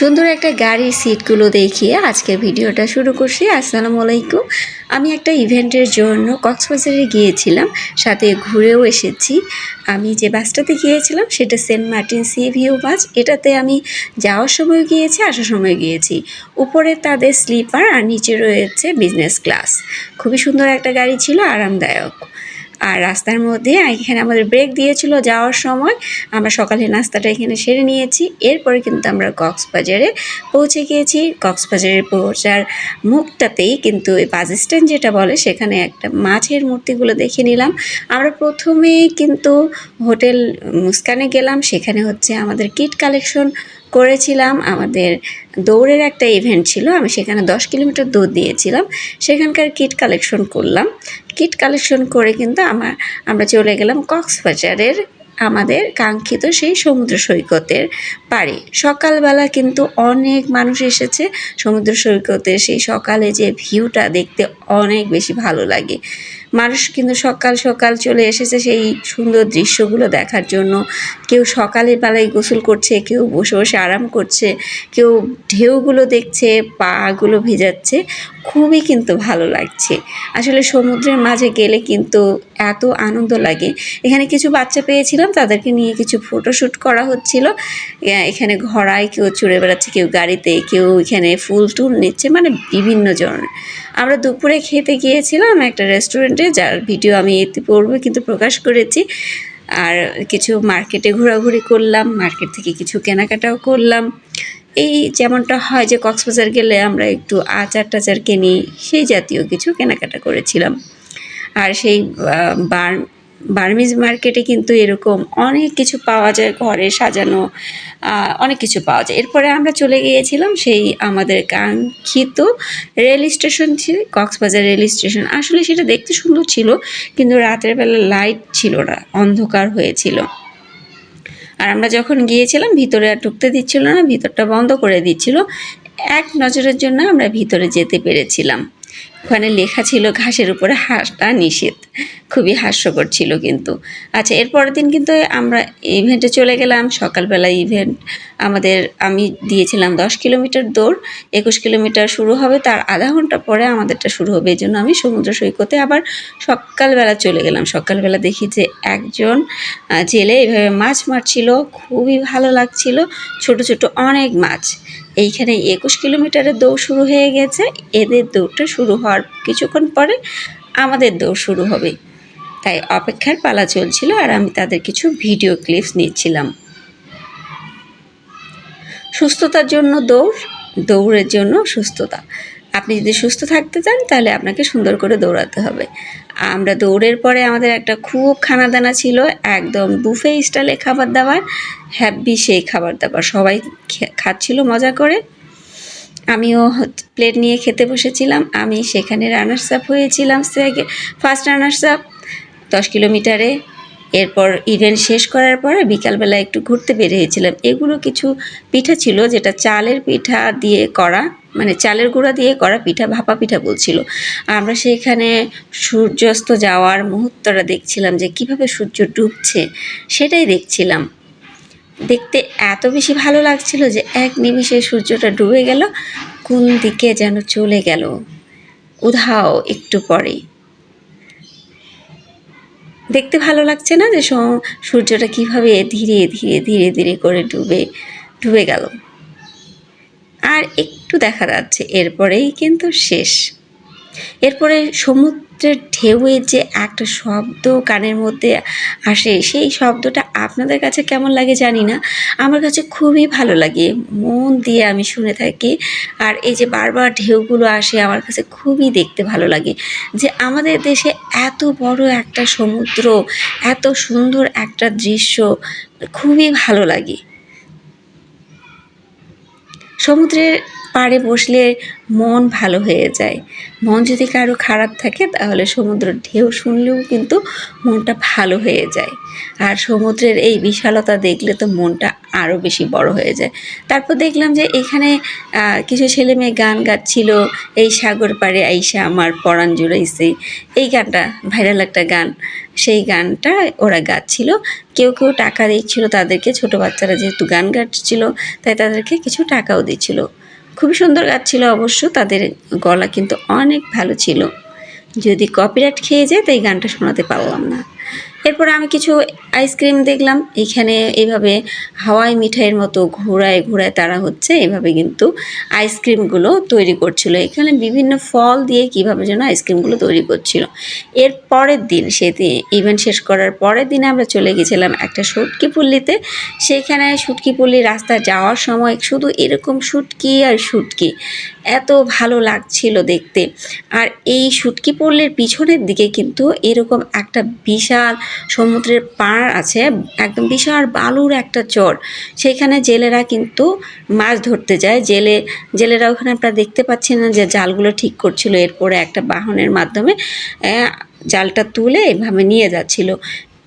সুন্দর একটা গাড়ির সিটগুলো দেখিয়ে আজকের ভিডিওটা শুরু করছি। আসসালামু আলাইকুম। আমি একটা ইভেন্টের জন্য কক্সবাজারে গিয়েছিলাম, সাথে ঘুরেও এসেছি। আমি যে বাসটাতে গিয়েছিলাম, সেটা Saint Martin sea view bus. এটাতে আমি যাওয়ার সময় গিয়েছি, আসার সময় গিয়েছি। উপরে তাদের স্লিপার আর নিচে রয়েছে বিজনেস ক্লাস খুবই সুন্দর একটা গাড়ি ছিল, আরামদায়ক। আর রাস্তার মধ্যে এখানে আমাদের ব্রেক দিয়েছিল যাওয়ার সময়। আমরা সকালে নাস্তাটা এখানে সেরে নিয়েছি। এরপরে কিন্তু আমরা কক্সবাজারে পৌঁছে গিয়েছি। কক্সবাজারে পৌঁছার মুখটাতেই কিন্তু এই বাস স্ট্যান্ড যেটা বলে, সেখানে একটা মাছের মূর্তিগুলো দেখে নিলাম। আমরা প্রথমে কিন্তু হোটেল মুস্কানে গেলাম। সেখানে হচ্ছে আমাদের কিট কালেকশন করেছিলাম, আমাদের দৌড়ের একটা ইভেন্ট ছিল, আমি সেখানে দশ কিলোমিটার দৌড় দিয়েছিলাম, সেখানকার কিট কালেকশন করলাম। কিট কালেকশন করে কিন্তু আমার, আমরা চলে গেলাম কক্সবাজারের আমাদের কাঙ্ক্ষিত সেই সমুদ্র সৈকতের পাড়ে। সকালবেলা কিন্তু অনেক মানুষ এসেছে সমুদ্র সৈকতের সেই সকালে যে ভিউটা দেখতে অনেক বেশি ভালো লাগে। মানুষ কিন্তু সকাল সকাল চলে এসেছে সেই সুন্দর দৃশ্যগুলো দেখার জন্য। কেউ সকালের বেলায় গোসল করছে, কেউ বসে বসে আরাম করছে, কেউ ঢেউগুলো দেখছে, পাগুলো ভেজাচ্ছে। খুবই কিন্তু ভালো লাগছে। আসলে সমুদ্রের মাঝে গেলে কিন্তু এত আনন্দ লাগে। এখানে কিছু বাচ্চা পেয়েছিলাম, তাদেরকে নিয়ে কিছু ফটোশ্যুট করা হচ্ছিল। এখানে ঘোড়ায় কেউ চড়ে বেড়াচ্ছে, কেউ গাড়িতে, কেউ এখানে ফুল টুল নিচ্ছে মানে বিভিন্ন জনের আমরা দুপুরে খেতে গিয়েছিলাম একটা রেস্টুরেন্টে যার ভিডিও আমি এতে পড়বে, কিন্তু প্রকাশ করেছি। আর কিছু মার্কেটে ঘোরাঘুরি করলাম মার্কেট থেকে কিছু কেনাকাটাও করলাম। এই যেমনটা হয় যে, কক্সবাজার গেলে আমরা একটু আচার টাচার কিনি, সেই জাতীয় কিছু কেনাকাটা করেছিলাম। আর সেই বার বার্মিজ মার্কেটে কিন্তু এরকম অনেক কিছু পাওয়া যায়, ঘরে সাজানো অনেক কিছু পাওয়া যায়। এরপরে আমরা চলে গিয়েছিলাম সেই আমাদের কাঙ্ক্ষিত রেল স্টেশন ছিল কক্সবাজার রেল স্টেশন। আসলে সেটা দেখতে সুন্দর ছিল, কিন্তু রাতের বেলা লাইট ছিল না, অন্ধকার হয়েছিল। আর আমরা যখন গিয়েছিলাম, ভিতরে আর ঢুকতে দিচ্ছিল না, ভিতরটা বন্ধ করে দিচ্ছিল। এক নজরের জন্য আমরা ভিতরে যেতে পেরেছিলাম। ওখানে লেখা ছিল, ঘাসের উপরে হাঁসটা নিষেধ। খুবই হাস্যকর ছিল কিন্তু। আচ্ছা এরপরের দিন কিন্তু আমরা ইভেন্টে চলে গেলাম। সকালবেলা ইভেন্ট আমাদের, আমি দিয়েছিলাম দশ কিলোমিটার দৌড়, একুশ কিলোমিটার শুরু হবে, তার আধা ঘণ্টা পরে আমাদেরটা শুরু হবে। এই জন্য আমি সমুদ্র সৈকতে আবার সকালবেলা চলে গেলাম। সকালবেলা দেখি যে একজন জেলে এভাবে মাছ মারছিল, খুবই ভালো লাগছিল। ছোট ছোট অনেক মাছ। এইখানে একুশ কিলোমিটারের দৌড় শুরু হয়ে গেছে। এদের দৌড়টা শুরু হওয়ার কিছুক্ষণ পরে আমাদের দৌড় শুরু হবে। তাই অপেক্ষার পালা চলছিল আর আমি তাদের কিছু ভিডিও ক্লিপস নিচ্ছিলাম। সুস্থতার জন্য দৌড়, দৌড়ের জন্য সুস্থতা। আপনি যদি সুস্থ থাকতে চান, তাহলে আপনাকে সুন্দর করে দৌড়াতে হবে। আমরা দৌড়ের পরে আমাদের একটা খুব খানাদানা ছিল, একদম বুফে স্টাইলে খাবার দাবার, হ্যাপি সেই খাবার দাবার। সবাই খাচ্ছিল, মজা করে। আমিও প্লেট নিয়ে খেতে বসেছিলাম। আমি সেখানে রানার্স আপ হয়েছিলাম সেগে ফার্স্ট রানার্স আপ দশ কিলোমিটারে। এরপর ইভেন্ট শেষ করার পরে বিকালবেলা একটু ঘুরতে বেরিয়েছিলাম। এগুলো কিছু পিঠা ছিল যেটা চালের পিঠা দিয়ে করা মানে চালের গুঁড়া দিয়ে করা পিঠা, ভাপা পিঠা বলছিল। আমরা সেইখানে সূর্যাস্ত যাওয়ার মুহূর্তটা দেখছিলাম যে কীভাবে সূর্য ডুবছে সেটাই দেখছিলাম। দেখতে এত বেশি ভালো লাগছিল যে এক নিমিষে সূর্যটা ডুবে গেল, কোন দিকে যেন চলে গেল। উধাও একটু পরে দেখতে ভালো লাগছে না যে সূর্যটা কীভাবে ধীরে ধীরে ধীরে ধীরে করে ডুবে ডুবে গেল। আর একটু দেখা যাচ্ছে, এরপরেই কিন্তু শেষ। এরপরে সমুদ্রের ঢেউয়ের যে একটা শব্দ কানের মধ্যে আসে, সেই শব্দটা আপনাদের কাছে কেমন লাগে জানি না। আমার কাছে খুবই ভালো লাগে, মন দিয়ে আমি শুনে থাকি। আর এই যে বারবার ঢেউগুলো আসে, আমার কাছে খুবই দেখতে ভালো লাগে যে আমাদের দেশে এত বড় একটা সমুদ্র, এত সুন্দর একটা দৃশ্য, খুবই ভালো লাগে। সমুদ্রের পাড়ে বসলে মন ভালো হয়ে যায়। মন যদি কারও খারাপ থাকে, তাহলে সমুদ্রের ঢেউ শুনলেও কিন্তু মনটা ভালো হয়ে যায়। আর সমুদ্রের এই বিশালতা দেখলে তো মনটা আরও বেশি বড় হয়ে যায়। তারপর দেখলাম যে এখানে কিছু ছেলে মেয়ে গান গাচ্ছিল, এই সাগর পাড়ে আইসা আমার পরাণ জুড়াইছে। এই গানটা, ভাইরাল একটা গান। সেই গানটা ওরা গাচ্ছিল। কেউ কেউ টাকা দিচ্ছিল তাদেরকে, ছোট বাচ্চারা যেহেতু গান গাচ্ছিল, তাই তাদেরকে কিছু টাকাও দিচ্ছিল। খুবই সুন্দর গাচ্ছিল অবশ্য, তাদের গলা কিন্তু অনেক ভালো ছিল। যদি কপিরাইট খেয়ে যায়, তাই গানটা শোনাতে পারলাম না। এরপর আমি কিছু আইসক্রিম দেখলাম। এখানে এইভাবে হাওয়াই মিঠাইয়ের মতো ঘোরায় ঘোরায় তারা হচ্ছে, এভাবে কিন্তু আইসক্রিমগুলো তৈরি করছিল। এখানে বিভিন্ন ফল দিয়ে কীভাবে যেন আইসক্রিমগুলো তৈরি করছিল। এর পরের দিন সে ইভেন্ট শেষ করার পরের দিনে আমরা চলে গেছিলাম একটা শুটকি পল্লীতে। সেখানে শুটকি পল্লী রাস্তা যাওয়ার সময় শুধু এরকম শুটকি আর শুটকি। এত ভালো লাগছিল দেখতে। আর এই শুটকি পল্লীর পিছনের দিকে কিন্তু এরকম একটা বিশাল সমুদ্রের পাড় আছে, একদম বিশাল বালুর একটা চর। সেইখানে জেলেরা কিন্তু মাছ ধরতে যায়। জেলে, জেলেরা ওখানে আপনারা দেখতে পাচ্ছেন না যে জালগুলো ঠিক করছিল। এরপরে একটা বাহনের মাধ্যমে জালটা তুলে এভাবে নিয়ে যাচ্ছিল।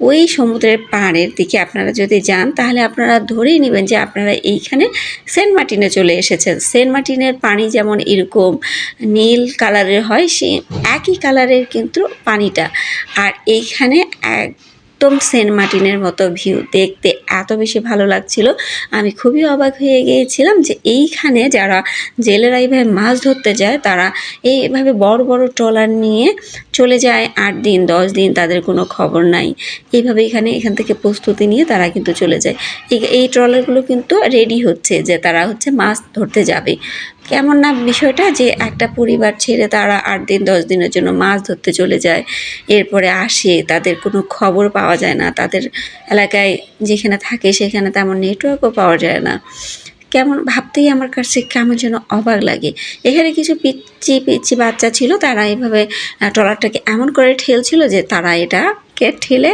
ওই সমুদ্রের পাহাড়ের দিকে আপনারা যদি যান, তাহলে আপনারা ধরেই নেবেন যে আপনারা এইখানে সেন্ট মার্টিনে চলে এসেছেন। সেন্ট মার্টিনের পানি যেমন এরকম নীল কালারের হয় সে একই কালারের কিন্তু পানিটা। আর এইখানে একদম সেন্ট মার্টিনের মতো ভিউ। দেখতে এত বেশি ভালো লাগছিল। আমি খুবই অবাক হয়ে গিয়েছিলাম যে এইখানে যারা জেলেরা এইভাবে মাছ ধরতে যায়, তারা এইভাবে বড় বড় ট্রলার নিয়ে চলে যায় আট দিন, দশ দিন তাদের কোনো খবর নাই। এইভাবে এখানে, এখান থেকে প্রস্তুতি নিয়ে তারা কিন্তু চলে যায়। এই ট্রলারগুলো কিন্তু রেডি হচ্ছে যে তারা হচ্ছে মাছ ধরতে যাবে। কেমন না বিষয়টা যে একটা পরিবার ছেড়ে তারা আট দিন, দশ দিনের জন্য মাছ ধরতে চলে যায়, এরপরে আসে, তাদের কোনো খবর পাওয়া যায় না। তাদের এলাকায় যেখানে থাকে সেখানে তেমন নেটওয়ার্কও পাওয়া যায় না। কেমন ভাবতেই আমার কাছে কেমন যেন অবাক লাগে। এখানে কিছু পিচ্ছি পিচ্ছি বাচ্চা ছিল, তারা এইভাবে ট্রলারটাকে এমন করে ঠেলছিল যে তারা এটাকে ঠেলে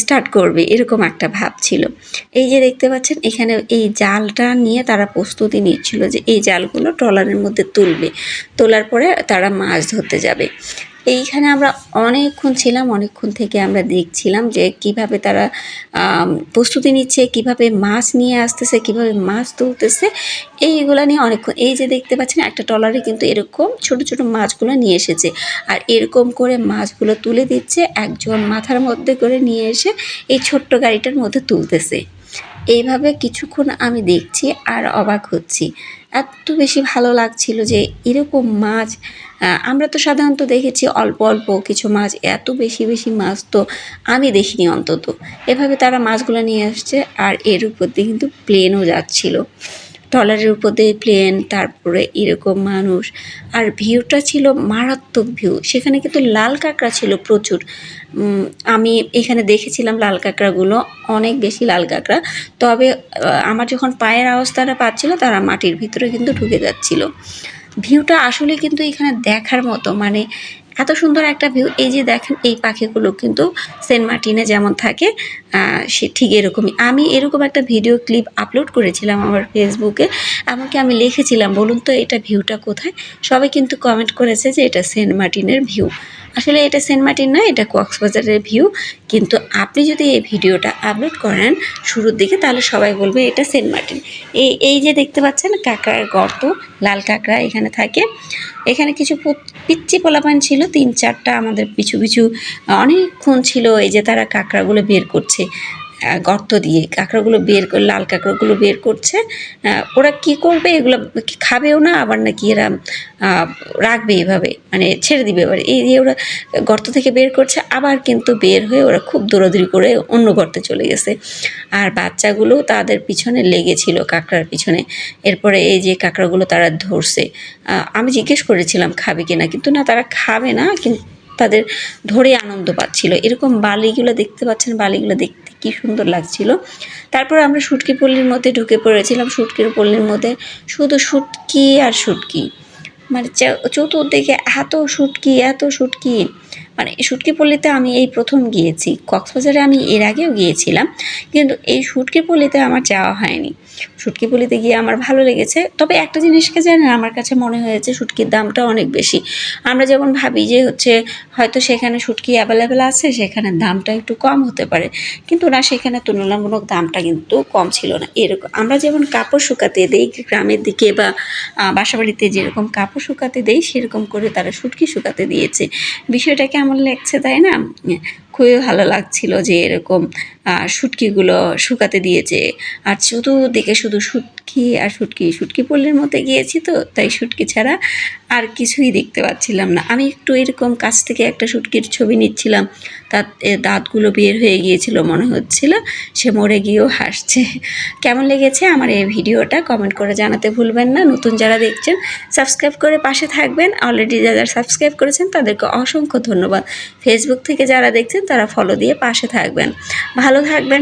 স্টার্ট করবে, এরকম একটা ভাব ছিল। এই যে দেখতে পাচ্ছেন, এখানে এই জালটা নিয়ে তারা প্রস্তুতি নিচ্ছিল যে এই জালগুলো ট্রলারের মধ্যে তুলবে। তোলার পরে তারা মাছ ধরতে যাবে। এইখানে আমরা অনেকক্ষণ ছিলাম, অনেকক্ষণ থেকে আমরা দেখছিলাম যে কীভাবে তারা প্রস্তুতি নিচ্ছে, কীভাবে মাছ নিয়ে আসতেছে, কীভাবে মাছ তুলতেছে। এইগুলা নিয়ে অনেকক্ষণ, এই যে দেখতে পাচ্ছেন একটা ট্রলারে কিন্তু এরকম ছোট ছোট মাছগুলো নিয়ে এসেছে। আর এরকম করে মাছগুলো তুলে দিচ্ছে, একজন মাথার মধ্যে করে নিয়ে এসে এই ছোট্ট গাড়িটার মধ্যে তুলতেছে। এইভাবে কিছুক্ষণ আমি দেখছি আর অবাক হচ্ছি। এত বেশি ভালো লাগছিল যে এরকম মাছ আমরা তো সাধারণত দেখেছি অল্প অল্প কিছু মাছ, এত বেশি বেশি মাছ তো আমি দেখিনি অন্তত। এভাবে তারা মাছগুলো নিয়ে আসছে আর এর উপর দিয়ে কিন্তু প্লেনও যাচ্ছিল। ট্রলারের উপর দিয়ে প্লেন তারপরে এরকম মানুষ। আর ভিউটা ছিল মারাত্মক ভিউ সেখানে কিন্তু লাল কাঁকড়া ছিল প্রচুর। আমি এখানে দেখেছিলাম লাল কাঁকড়াগুলো, অনেক বেশি লাল কাঁকড়া। তবে আমার যখন পায়ের আওয়াজটা পাচ্ছিল, তারা মাটির ভিতরে কিন্তু ঢুকে যাচ্ছিল। ভিউটা আসলে কিন্তু এখানে দেখার মতো মানে এত সুন্দর একটা ভিউ এই যে দেখেন, এই পাখিগুলো কিন্তু সেন্ট মার্টিনে যেমন থাকে সে ঠিক এরকমই। আমি এরকম একটা ভিডিও ক্লিপ আপলোড করেছিলাম আমার ফেসবুকে এমনকি আমি লিখেছিলাম, বলুন তো এটা ভিউটা কোথায়? সবাই কিন্তু কমেন্ট করেছে যে এটা সেন্ট মার্টিনের ভিউ আসলে এটা সেন্ট মার্টিন নয়, এটা কক্সবাজারের ভিউ কিন্তু আপনি যদি এই ভিডিওটা আপলোড করেন শুরুর দিকে, তাহলে সবাই বলবে এটা সেন্ট মার্টিন। এই এই যে দেখতে পাচ্ছেন, কাঁকড়ার গর্ত, লাল কাঁকড়া এখানে থাকে। এখানে কিছু পিচ্ছি পোলাপান ছিল, তিন চারটা আমাদের পিছু পিছু অনেকক্ষণ ছিল এই যে তারা কাঁকড়াগুলো বের করছে। গর্ত দিয়ে কাঁকড়াগুলো বের করে, লাল কাঁকড়াগুলো বের করছে। ওরা কি করবে এগুলো খাবেও না, আবার নাকি এরা রাখবে এভাবে মানে ছেড়ে দিবে এবার। এই দিয়ে ওরা গর্ত থেকে বের করছে, আবার কিন্তু বের হয়ে ওরা খুব দৌড়াদৌড়ি করে অন্য গর্তে চলে গেছে। আর বাচ্চাগুলো তাদের পিছনে লেগেছিল, কাঁকড়ার পিছনে। এরপরে এই যে কাঁকড়াগুলো তারা ধরছে আমি জিজ্ঞেস করেছিলাম, খাবে কিনা? কিন্তু না, তারা খাবে না, কিন্তু তাদের ধরে আনন্দ পাচ্ছিল। এরকম বালিগুলো দেখতে পাচ্ছেন, বালিগুলো দেখতে কি সুন্দর লাগছিল। তারপর আমরা শুটকি পল্লীর মধ্যে ঢুকে পড়েছিলাম। শুটকির পল্লীর মধ্যে শুধু শুটকি আর শুটকি। মানে চতুর্দিকে এত শুটকি এত শুটকি। মানে শুটকি পল্লীতে আমি এই প্রথম গিয়েছি। কক্সবাজারে আমি এর আগেও গিয়েছিলাম, কিন্তু এই শুটকি পল্লীতে আমার যাওয়া হয়নি। শুটকি পুলিতে গিয়ে আমার ভালো লেগেছে। তবে একটা জিনিসকে জানেন, আমার কাছে মনে হয়েছে শুটকির দামটা অনেক বেশি। আমরা যেমন ভাবি যে হচ্ছে হয়তো সেখানে শুটকি অ্যাভেলেবেল আছে, সেখানে দামটা একটু কম হতে পারে। কিন্তু না, সেখানে তুলনামূলক দামটা কিন্তু কম ছিল না। এরকম, আমরা যেমন কাপড় শুকাতে দেই গ্রামের দিকে বা বাসাবাড়িতে যেরকম কাপড় শুকাতে দেই, সেরকম করে তারা শুটকি শুকাতে দিয়েছে। বিষয়টা কেমন লেগছে তাই না? খুবই ভালো লাগছিল যে এরকম শুটকিগুলো শুকাতে দিয়েছে। আর দেখে শুধু শুটকি আর শুটকি শুটকি পল্লীর মধ্যে গিয়েছি তো, তাই শুটকি ছাড়া আর কিছুই দেখতে পাচ্ছিলাম না। আমি একটু এরকম কাছ থেকে একটা শুটকির ছবি নিচ্ছিলাম, তার দাঁতগুলো বের হয়ে গিয়েছিল, মনে হচ্ছিল সে মরে গিয়েও হাসছে। কেমন লেগেছে আমার এই ভিডিওটা? কমেন্ট করে জানাতে ভুলবেন না। নতুন যারা দেখছেন, সাবস্ক্রাইব করে পাশে থাকবেন। অলরেডি যারা সাবস্ক্রাইব করেছেন, তাদেরকে অসংখ্য ধন্যবাদ। ফেসবুক থেকে যারা দেখছেন তারা ফলো দিয়ে পাশে থাকবেন। ভালো থাকবেন।